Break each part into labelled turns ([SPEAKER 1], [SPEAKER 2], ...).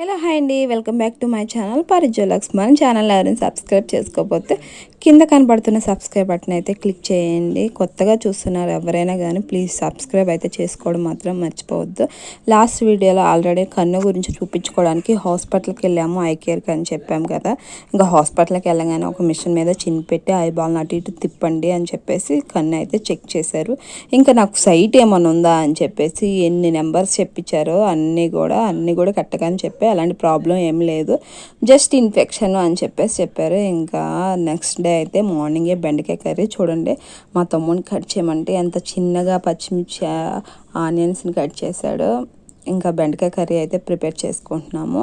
[SPEAKER 1] Hello hi అండి. Welcome back to my channel పరిజోలక్స్ మన channel ఎవరైనా సబ్స్క్రైబ్ చేసుకోకపోతే కింద కనబడుతున్న సబ్స్క్రైబ్ బటన్ అయితే క్లిక్ చేయండి. కొత్తగా చూస్తున్నారు ఎవరైనా కానీ ప్లీజ్ సబ్స్క్రైబ్ అయితే చేసుకోవడం మాత్రం మర్చిపోవద్దు. లాస్ట్ వీడియోలో ఆల్రెడీ కన్ను గురించి చూపించుకోవడానికి హాస్పిటల్కి వెళ్ళాము. ఐ కేర్కి అని చెప్పాము కదా. ఇంకా హాస్పిటల్కి వెళ్ళగానే ఒక మిషన్ మీద చిన్న పెట్టి ఐ బాల్ అటు ఇటు తిప్పండి అని చెప్పేసి కన్ను అయితే చెక్ చేశారు. ఇంకా నాకు సైట్ ఏమైనా ఉందా అని చెప్పేసి ఎన్ని నెంబర్స్ చెప్పించారో అన్నీ కూడా అన్నీ కూడా కరెక్ట్గా అని చెప్పి. అలాంటి ప్రాబ్లం ఏం లేదు. జస్ట్ ఇన్ఫెక్షన్ అని చెప్పేసి చెప్పారు. ఇంకా నెక్స్ట్ డే అయితే మార్నింగే బెండకాయ కర్రీ చూడండి. మా తమ్ముడిని కట్ చేయమంటే ఎంత చిన్నగా పచ్చిమిర్చి ఆనియన్స్ని కట్ చేశాడు. ఇంకా బెండకాయ కర్రీ అయితే ప్రిపేర్ చేసుకుంటున్నాము.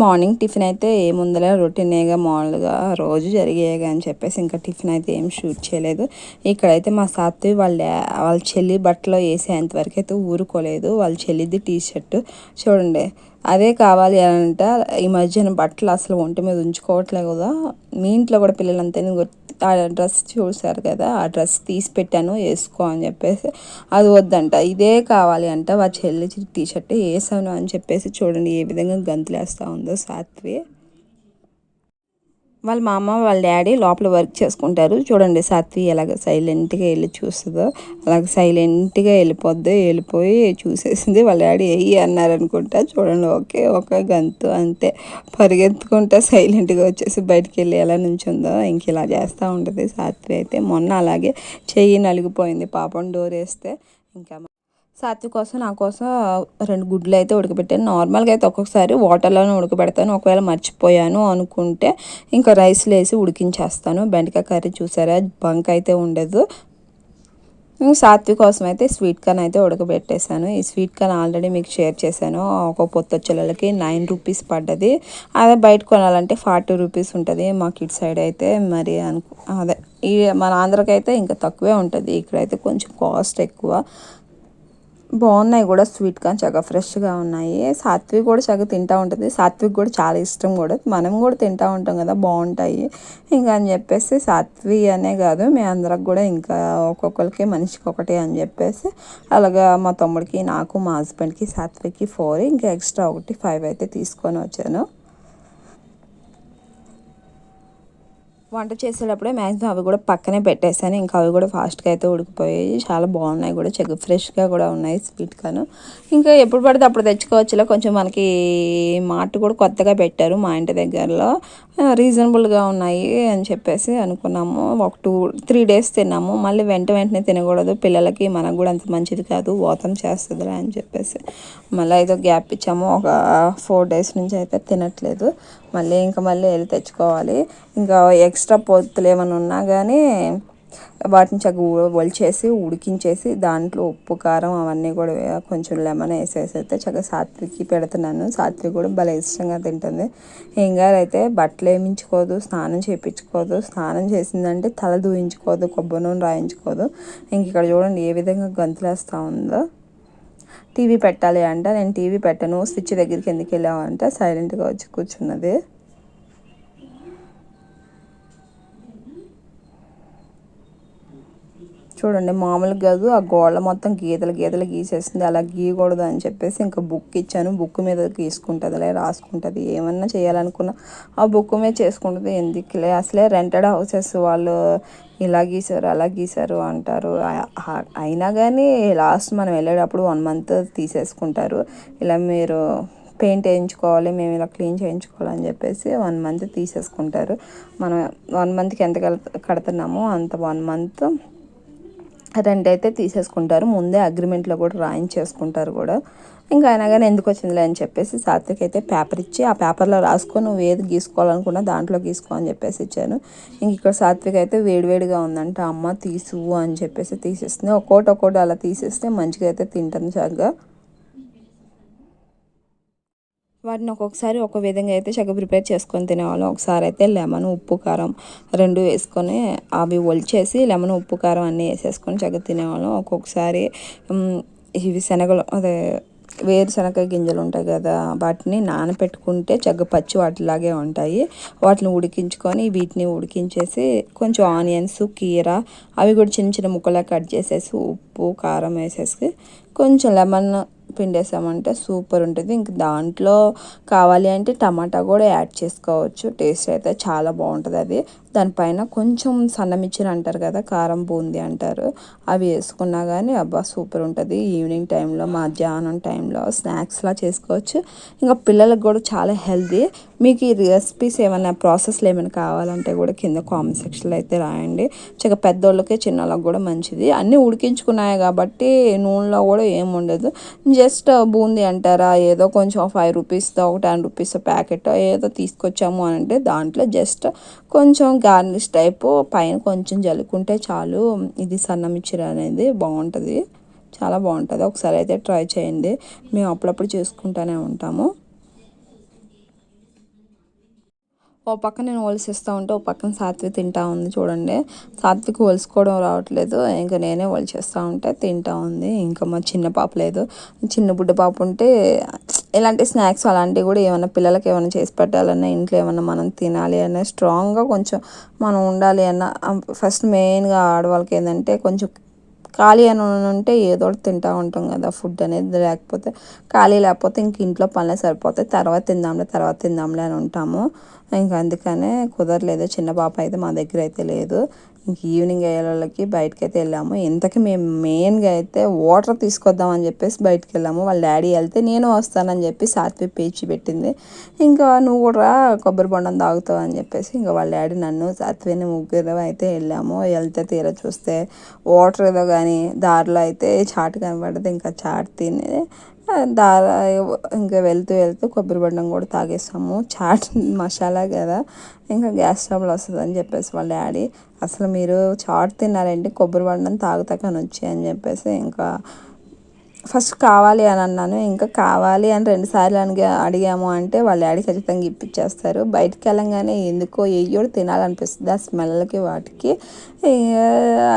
[SPEAKER 1] మార్నింగ్ టిఫిన్ అయితే ఏముందలే రొటీనేగా మామూలుగా రోజు జరిగేగా అని చెప్పేసి ఇంకా టిఫిన్ అయితే ఏం షూట్ చేయలేదు. ఇక్కడైతే మా సాత్వి వాళ్ళ వాళ్ళ చెల్లి బట్టలో వేసేంతవరకు అయితే ఊరుకోలేదు. వాళ్ళ చెల్లిది టీ షర్ట్ చూడండి అదే కావాలి అని అంటే ఈ మధ్యన బట్టలు అసలు ఒంటి మీద ఉంచుకోవట్లేదు కదా. మీ ఇంట్లో కూడా పిల్లలంతా ఆ డ్రెస్ చూశారు కదా? ఆ డ్రెస్ తీసి పెట్టాను వేసుకో అని చెప్పేసి. అది వద్దంట. ఇదే కావాలి అంట. వాళ్ళ చెల్లి టీ షర్ట్ వేసాను అని చెప్పేసి చూడండి ఏ విధంగా గంతులేస్తూ ఉందో సాత్వి వాళ్ళ మా అమ్మ వాళ్ళ డాడీ లోపల వర్క్ చేసుకుంటారు. చూడండి సాత్వి ఎలాగ సైలెంట్గా వెళ్ళి చూస్తుందో అలాగ సైలెంట్గా వెళ్ళిపోద్ది వెళ్ళిపోయి చూసేసింది. వాళ్ళ డాడీ వెయ్యి అన్నారనుకుంటా చూడండి ఓకే ఒక గంతు అంతే. పరిగెత్తుకుంటా సైలెంట్గా వచ్చేసి బయటికి వెళ్ళి ఎలా నుంచుందో ఇంక ఇలా చేస్తూ ఉంటుంది సాత్వి అయితే. మొన్న అలాగే చెయ్యి నలిగిపోయింది పాపం డోర్ వేస్తే. ఇంకా సాత్వి కోసం నా కోసం రెండు గుడ్లు అయితే ఉడకబెట్టాను. నార్మల్గా అయితే ఒక్కొక్కసారి వాటర్లోనే ఉడకబెడతాను. ఒకవేళ మర్చిపోయాను అనుకుంటే ఇంకా రైస్లో వేసి ఉడికించేస్తాను. బెండకాయ కర్రీ చూసారా? బంక్ అయితే ఉండదు. సాత్వి కోసం అయితే స్వీట్ కార్న్ అయితే ఉడకబెట్టేశాను. ఈ స్వీట్ కార్న్ ఆల్రెడీ మీకు షేర్ చేశాను. ఒక పొత్తొచ్చలకి నైన్ రూపీస్ పడ్డది. అదే బయట కొనాలంటే ఫార్టీ రూపీస్ ఉంటుంది మాకు ఇటు సైడ్ అయితే. మరి అనుకు అదే ఈ మన ఆంధ్రకైతే ఇంకా తక్కువే ఉంటుంది. ఇక్కడైతే కొంచెం కాస్ట్ ఎక్కువ. బాగున్నాయి కూడా స్వీట్ కానీ చక్కగా ఫ్రెష్గా ఉన్నాయి. సాత్విక్ కూడా చక్కగా తింటూ ఉంటుంది. సాత్విక్ కూడా చాలా ఇష్టం కూడా. మనం కూడా తింటూ ఉంటాం కదా బాగుంటాయి. ఇంకా అని చెప్పేసి సాత్వి అనే కాదు మీ అందరికి కూడా ఇంకా ఒక్కొక్కరికి మనిషికి ఒకటి అని చెప్పేసి అలాగా మా తమ్ముడికి నాకు మా హస్బెండ్కి సాత్విక్కి ఫోర్ ఇంకా ఎక్స్ట్రా ఒకటి ఫైవ్ అయితే తీసుకొని వచ్చాను. వంట చేసేటప్పుడే మ్యాక్సిమం అవి కూడా పక్కనే పెట్టేశాను. ఇంకా అవి కూడా ఫాస్ట్గా అయితే ఉడికిపోయాయి. చాలా బాగున్నాయి కూడా. చెక్ ఫ్రెష్గా కూడా ఉన్నాయి స్వీట్ కాను ఇంకా ఎప్పుడు పడితే అప్పుడు తెచ్చుకోవచ్చులో. కొంచెం మనకి మార్ట్ కూడా కొత్తగా పెట్టారు మా ఇంటి దగ్గరలో. రీజనబుల్గా ఉన్నాయి అని చెప్పేసి అనుకున్నాము. ఒక టూ త్రీ డేస్ తిన్నాము. మళ్ళీ వెంట వెంటనే తినకూడదు. పిల్లలకి మనకు కూడా అంత మంచిది కాదు. వాతం చేస్తుందిరా అని చెప్పేసి మళ్ళీ ఏదో గ్యాప్ ఇచ్చాము. ఒక ఫోర్ డేస్ నుంచి అయితే తినట్లేదు. మళ్ళీ ఇంకా మళ్ళీ వెళ్ళి తెచ్చుకోవాలి. ఇంకా ఎక్స్ట్రా పొత్తులు ఏమైనా ఉన్నా కానీ వాటిని చక్కగా ఒలిచేసి ఉడికించేసి దాంట్లో ఉప్పు కారం అవన్నీ కూడా కొంచెం లెమన్ వేసేసి అయితే చక్కగా సాత్వికి పెడుతున్నాను. సాత్విక్ కూడా భలే ఇష్టంగా తింటుంది. గారు అయితే బట్టలు వేయించుకోదు స్నానం చేయించుకోదు. స్నానం చేసిందంటే తల దూయించుకోదు కొబ్బరి నూనె రాయించుకోదు. ఇంక ఇక్కడ చూడండి ఏ విధంగా గంతులేస్తూ ఉందో. టీవీ పెట్టాలి అంట. నేను టీవీ పెట్టను. స్విచ్ దగ్గరికి ఎందుకు వెళ్ళామంటే సైలెంట్గా వచ్చి కూర్చున్నది. చూడండి మామూలుగా కాదు. ఆ గోడ మొత్తం గీతలు గీతలు గీసేస్తుంది. అలా గీయకూడదు అని చెప్పేసి ఇంకా బుక్ ఇచ్చాను. బుక్ మీద గీసుకుంటుందిలే రాసుకుంటుంది. ఏమన్నా చేయాలనుకున్నా ఆ బుక్ మీద చేసుకుంటుంది. ఎందుకులే? అసలే రెంటెడ్ హౌసెస్ వాళ్ళు ఇలా గీసారు అలా గీసారు అంటారు. అయినా కానీ లాస్ట్ మనం వెళ్ళేటప్పుడు వన్ మంత్ తీసేసుకుంటారు. ఇలా మీరు పెయింట్ వేయించుకోవాలి మేము ఇలా క్లీన్ చేయించుకోవాలని చెప్పేసి వన్ మంత్ తీసేసుకుంటారు. మనం వన్ మంత్కి ఎంత కడుతున్నామో అంత వన్ మంత్ రెంట్ అయితే తీసేసుకుంటారు. ముందే అగ్రిమెంట్లో కూడా రాయించేసుకుంటారు కూడా. ఇంకా అయినా కానీ ఎందుకు వచ్చిందిలే అని చెప్పేసి సాత్విక్ అయితే పేపర్ ఇచ్చి ఆ పేపర్లో రాసుకొని నువ్వు ఏది గీసుకోవాలనుకున్నా దాంట్లో గీసుకో అని చెప్పేసి ఇచ్చాను. ఇంక ఇక్కడ సాత్విక్ అయితే వేడివేడిగా ఉందంట అమ్మ తీసు అని చెప్పేసి తీసేస్తుంది. ఒక్కోటి ఒక్కోటి అలా తీసేస్తే మంచిగా అయితే తింటుంది చక్కగా. వాటిని ఒక్కొక్కసారి ఒక విధంగా అయితే చక్కగా ప్రిపేర్ చేసుకొని తినేవాళ్ళం. ఒకసారి అయితే లెమన్ ఉప్పు కారం రెండు వేసుకొని అవి ఒలిచేసి లెమన్ ఉప్పు కారం అన్నీ వేసేసుకొని చక్కగా తినేవాళ్ళం. ఒక్కొక్కసారి ఇవి శనగలు అదే వేరుశనగ గింజలు ఉంటాయి కదా వాటిని నానపెట్టుకుంటే చగ్గ పచ్చి వాటిలాగే ఉంటాయి. వాటిని ఉడికించుకొని వీటిని ఉడికించేసి కొంచెం ఆనియన్స్ కీర అవి కూడా చిన్న చిన్న ముక్కలా కట్ చేసేసి ఉప్పు కారం వేసేసి కొంచెం లెమన్ పిండేసామంటే సూపర్ ఉంటుంది. ఇంక దాంట్లో కావాలి అంటే టమాటా కూడా యాడ్ చేసుకోవచ్చు. టేస్ట్ అయితే చాలా బాగుంటుంది అది. దానిపైన కొంచెం సన్నమిచ్చిన అంటారు కదా కారం బూంది అంటారు. అవి వేసుకున్నా కానీ అబ్బా సూపర్ ఉంటుంది. ఈవినింగ్ టైంలో మధ్యాహ్నం టైంలో స్నాక్స్లా చేసుకోవచ్చు. ఇంకా పిల్లలకు కూడా చాలా హెల్తీ. మీకు ఈ రెసిపీస్ ఏమైనా ప్రాసెస్లు ఏమైనా కావాలంటే కూడా కింద కామెంట్ సెక్షన్లో అయితే రాయండి. చక్కగా పెద్దోళ్ళకి చిన్నోళ్ళకి కూడా మంచిది. అన్నీ ఉడికించుకున్నాయి కాబట్టి నూనెలో కూడా ఏముండదు జస్ట్ బూందీ అంటారా ఏదో కొంచెం ఫైవ్ రూపీస్తో ఒక టెన్ రూపీస్ ప్యాకెట్ ఏదో తీసుకొచ్చాము అని అంటే దాంట్లో జస్ట్ కొంచెం గార్నిష్ టైపు పైన కొంచెం జల్లుకుంటే చాలు ఇది సన్నమిచ్చిర అనేది బాగుంటుంది. చాలా బాగుంటుంది. ఒకసారి అయితే ట్రై చేయండి. మేము అప్పుడప్పుడు చేసుకుంటూనే ఉంటాము. ఓ పక్క నేను ఒలిసిస్తూ ఉంటే ఓ పక్కన సాత్వి తింటా ఉంది చూడండి. సాత్వికి ఒలుసుకోవడం రావట్లేదు. ఇంకా నేనే ఒలిచేస్తూ ఉంటే తింటా ఉంది. ఇంకా మా చిన్న పాప లేదు. చిన్న బుడ్డ పాప ఉంటే ఇలాంటి స్నాక్స్ అలాంటివి కూడా ఏమైనా పిల్లలకి ఏమైనా చేసి పెట్టాలన్నా ఇంట్లో ఏమైనా మనం తినాలి అన్న స్ట్రాంగ్గా కొంచెం మనం ఉండాలి అన్న ఫస్ట్ మెయిన్గా ఆడవాళ్ళకి ఏంటంటే కొంచెం ఖాళీ అని ఉంటే ఏదో ఒకటి తింటూ ఉంటాం కదా ఫుడ్ అనేది లేకపోతే ఖాళీ లేకపోతే ఇంక ఇంట్లో పనులే సరిపోతాయి. తర్వాత తిందాంలే తర్వాత తిందాంలే అని ఉంటాము. ఇంకా అందుకనే కుదరలేదు. చిన్న పాప అయితే మా దగ్గర అయితే లేదు. ఇంక ఈవినింగ్ అయ్యేళ్ళకి బయటకు అయితే వెళ్ళాము. ఇంతకీ మేము మెయిన్గా అయితే వాటర్ తీసుకొద్దామని చెప్పేసి బయటకు వెళ్ళాము వాళ్ళ డాడీ వెళ్తే నేను వస్తానని చెప్పి సాత్వి పేచి పెట్టింది. ఇంకా నువ్వు కూడా కొబ్బరి బొండం తాగుతావు అని చెప్పేసి ఇంకా వాళ్ళ డాడీ నన్ను సాత్విని ముగ్గురు అయితే వెళ్ళాము. వెళ్తే తీర చూస్తే వాటర్ ఏదో కానీ దారిలో అయితే చాట్ కనబడదు. ఇంకా చాట్ తిని దార ఇంకా వెళ్తూ వెళ్తూ కొబ్బరి బండం కూడా తాగేసాము. చాట్ మసాలా కదా. ఇంకా గ్యాస్ ట్రబుల్ వస్తుంది అని చెప్పేసి వాళ్ళ డాడీ అసలు మీరు చాట్ తిన్నారండి కొబ్బరి బండం తాగుతాకని వచ్చి అని చెప్పేసి ఇంకా ఫస్ట్ కావాలి అని అన్నాను. ఇంకా కావాలి అని రెండుసార్లు అని అడిగాము అంటే వాళ్ళ డాడీ ఖచ్చితంగా ఇప్పించేస్తారు బయటికి వెళ్ళంగానే ఎందుకో ఏయోడు తినాలనిపిస్తుంది ఆ స్మెల్కి వాటికి.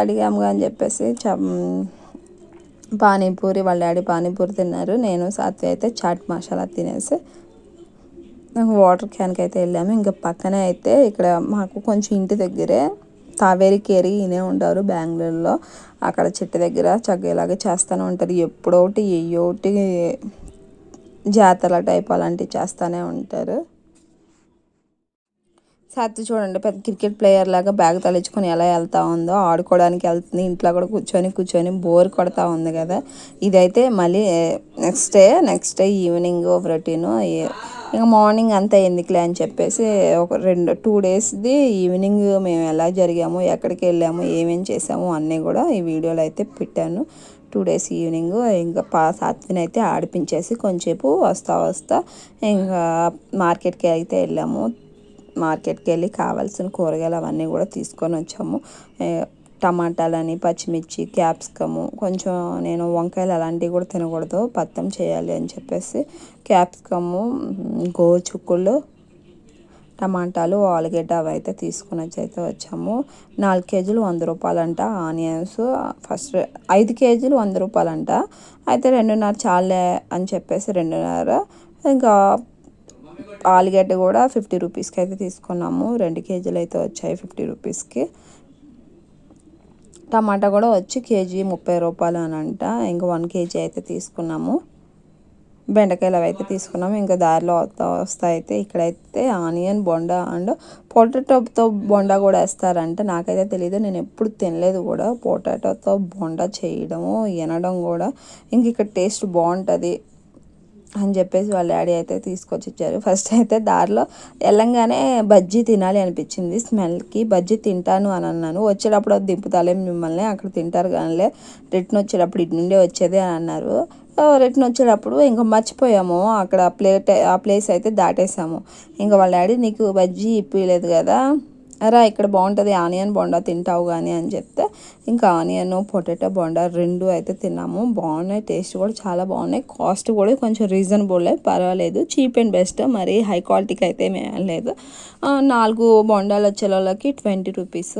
[SPEAKER 1] అడిగాము అని చెప్పేసి పానీపూరి వాళ్ళ డాడీ పానీపూరి తిన్నారు. నేను సాత్వి అయితే చాట్ మసాలా తినేసి వాటర్ క్యాన్కి అయితే వెళ్ళాము. ఇంకా పక్కనే అయితే ఇక్కడ మాకు కొంచెం ఇంటి దగ్గరే కావేరి కేరి ఇనే ఉంటారు బెంగళూరులో. అక్కడ చెట్టు దగ్గర చగ్గేలాగా చేస్తూనే ఉంటారు. ఎప్పుడోటి ఎయ్యోటి జాతర టైప్ అలాంటివి చేస్తూనే ఉంటారు. సత్తు చూడండి పెద్ద క్రికెట్ ప్లేయర్ లాగా బ్యాగ్ తలించుకొని ఎలా వెళ్తా ఉందో ఆడుకోవడానికి వెళ్తుంది ఇంట్లో కూడా కూర్చొని కూర్చొని బోర్ కొడతా ఉంది కదా. ఇదైతే మళ్ళీ next day next day evening routine ఇంకా మార్నింగ్ అంతా ఎందుకులే అని చెప్పేసి ఒక రెండు టూ డేస్ది ఈవినింగ్ మేము ఎలా జరిగాము ఎక్కడికి వెళ్ళాము ఏమేమి చేసాము అన్నీ కూడా ఈ వీడియోలో అయితే పెట్టాను. టూ డేస్ ఈవినింగ్ ఇంకా పా సాత్విని అయితే ఆడిపించేసి కొంచెంసేపు వస్తా వస్తా ఇంకా మార్కెట్కి అయితే వెళ్ళాము. మార్కెట్కి వెళ్ళి కావాల్సిన కూరగాయలు అవన్నీ కూడా తీసుకొని వచ్చాము. టమాటాలని పచ్చిమిర్చి క్యాప్సికము కొంచెం నేను వంకాయలు అలాంటివి కూడా తినకూడదు పత్తం చేయాలి అని చెప్పేసి క్యాప్సికము గోచుక్కులు టమాటాలు ఆలుగడ్డ అవి అయితే తీసుకుని వచ్చి అయితే వచ్చాము. నాలుగు కేజీలు వంద రూపాయలంట ఆనియన్స్ ఫస్ట్ ఐదు కేజీలు వంద రూపాయలంట. అయితే రెండున్నర చాలే అని చెప్పేసి రెండున్నర. ఇంకా ఆలుగడ్డ కూడా ఫిఫ్టీ రూపీస్కి అయితే తీసుకున్నాము. రెండు కేజీలు అయితే వచ్చాయి ఫిఫ్టీ రూపీస్కి. టమాటా కూడా వచ్చి కేజీ ముప్పై రూపాయలు అని అంట. ఇంకా వన్ కేజీ అయితే తీసుకున్నాము. బెండకాయలు అయితే తీసుకున్నాము. ఇంకా దారిలో వస్తా వస్తా అయితే ఇక్కడైతే ఆనియన్ బొండా అండ్ పొటాటోతో బొండా కూడా వేస్తారంట. నాకైతే తెలియదు నేను ఎప్పుడు తినలేదు కూడా. పొటాటోతో బొండా చేయడము వినడం కూడా. ఇంక ఇక్కడ టేస్ట్ బాగుంటుంది. అని చెప్పేసి వాళ్ళ డాడీ అయితే తీసుకొచ్చి ఇచ్చారు. ఫస్ట్ అయితే దారిలో వెళ్ళంగానే బజ్జీ తినాలి అనిపించింది. స్మెల్కి బజ్జీ తింటాను అని అన్నాను. వచ్చేటప్పుడు దింపుతాలే మిమ్మల్ని అక్కడ తింటారు కానీలే. రిటర్న్ వచ్చేటప్పుడు ఇటు నుండే వచ్చేది అని అన్నారు. రిటర్న్ వచ్చేటప్పుడు ఇంకా మర్చిపోయాము. అక్కడ ప్లేట్ ఆ ప్లేస్ అయితే దాటేసాము. ఇంకా వాళ్ళ డాడీ నీకు బజ్జీ ఇప్పలేదు కదా రా ఇక్కడ బాగుంటుంది ఆనియన్ బొండా తింటావు కానీ అని చెప్తే ఇంకా ఆనియన్ పొటాటో బొండా రెండు అయితే తిన్నాము. బాగున్నాయి టేస్ట్ కూడా చాలా బాగున్నాయి. కాస్ట్ కూడా కొంచెం రీజనబుల్ పర్వాలేదు. చీప్ అండ్ బెస్ట్ మరి హై క్వాలిటీకి అయితే మేము లేదు. నాలుగు బొండాలు వచ్చే వాళ్ళకి ట్వంటీ రూపీస్.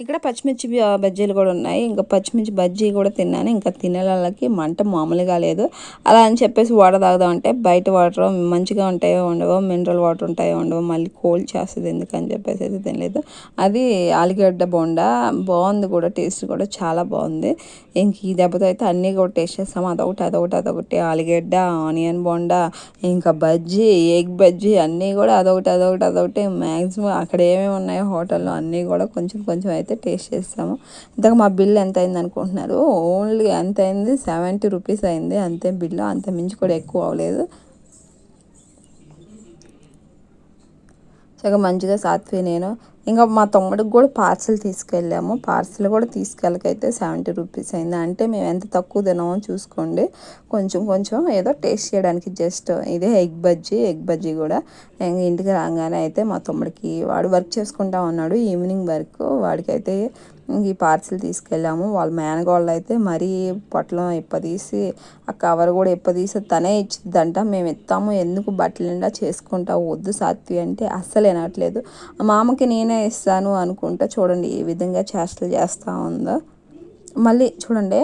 [SPEAKER 1] ఇక్కడ పచ్చిమిర్చి బజ్జీలు కూడా ఉన్నాయి. ఇంకా పచ్చిమిర్చి బజ్జీ కూడా తిన్నాను. ఇంకా తినేళ్ళకి మంట మామూలుగా లేదు. అలా అని చెప్పేసి వాటర్ తాగుదాం అంటే బయట వాటర్ మంచిగా ఉంటాయో ఉండవో మినరల్ వాటర్ ఉంటాయో ఉండవో మళ్ళీ కోల్డ్ చేస్తుంది ఎందుకని చెప్పేసి అయితే తినలేదు. అది ఆలుగడ్డ బోండా బాగుంది కూడా టేస్ట్ కూడా చాలా బాగుంది. ఇంక ఈ దెబ్బతో అయితే అన్నీ కూడా టేస్ట్ చేస్తాము అదొకటి అదొకటి అదొకటి. ఆలుగడ్డ ఆనియన్ బోండా ఇంకా బజ్జీ ఎగ్ బజ్జీ అన్నీ కూడా అదొకటి అదొకటి అదొకటి. మ్యాక్సిమం అక్కడ ఏమేమి ఉన్నాయో హోటల్లో అన్నీ కూడా కొంచెం కొంచెం అయితే టేస్ట్ చేస్తాము. ఇంతకు మా బిల్ ఎంత అయింది అనుకుంటున్నారు? ఓన్లీ ఎంత అయింది? సెవెంటీ రూపీస్ అయింది. అంతే బిల్లు అంత మించి కూడా ఎక్కువ అవ్వలేదు. చక్కగా మంచిగా సాత్వి నేను. ఇంకా మా తమ్ముడికి కూడా పార్సల్ తీసుకెళ్ళాము. పార్సల్ కూడా తీసుకెళ్ళకైతే సెవెంటీ రూపీస్ అయింది. అంటే మేము ఎంత తక్కువ తినామో చూసుకోండి. కొంచెం కొంచెం ఏదో టేస్ట్ చేయడానికి జస్ట్ ఇదే ఎగ్ బజ్జీ ఎగ్ బజ్జీ కూడా. ఇంకా ఇంటికి రాగానే అయితే మా తమ్ముడికి వాడు వర్క్ చేసుకుంటా ఉన్నాడు. ఈవినింగ్ వర్క్ వాడికైతే ఈ పార్సిల్ తీసుకెళ్ళాము. వాళ్ళ మేనగోళ్ళు అయితే మరీ పొట్లం ఇప్పదీసి ఆ కవర్ కూడా ఇప్పదీసి తనే ఇచ్చిద్దంట. మేము ఇస్తాము ఎందుకు బట్టలు నిండా చేసుకుంటావు వద్దు సాత్వి అంటే అస్సలు వినట్లేదు. మామకి నేనే ఇస్తాను అనుకుంటా చూడండి ఏ విధంగా చేష్టలు చేస్తూ ఉందో. మళ్ళీ చూడండి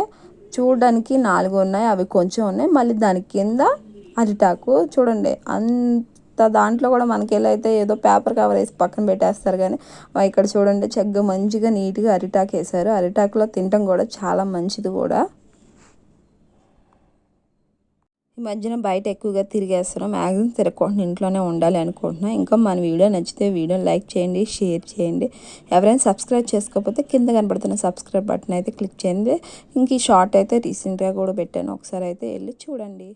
[SPEAKER 1] చూడడానికి నాలుగు ఉన్నాయి అవి కొంచెం ఉన్నాయి. మళ్ళీ దాని కింద అరిటాకు చూడండి అంత దాంట్లో కూడా మనకి ఎలా అయితే ఏదో పేపర్ కవర్ వేసి పక్కన పెట్టేస్తారు కానీ ఇక్కడ చూడండి చక్కగా మంచిగా నీట్గా అరిటాకు వేశారు అరిటాకులో తినటం కూడా చాలా మంచిది కూడా. ఈ మధ్యన బయట ఎక్కువగా తిరిగేస్తున్నాం. మ్యాక్సిమం తిరగకుండా ఇంట్లోనే ఉండాలి అనుకుంటున్నాం. ఇంకా మన వీడియో నచ్చితే వీడియో లైక్ చేయండి షేర్ చేయండి. ఎవరైనా సబ్స్క్రైబ్ చేసుకోకపోతే కింద కనబడుతున్న సబ్స్క్రైబ్ బటన్ అయితే క్లిక్ చేయండి. ఇంక ఈ షార్ట్ అయితే రీసెంట్గా కూడా పెట్టాను. ఒకసారి అయితే వెళ్ళి చూడండి.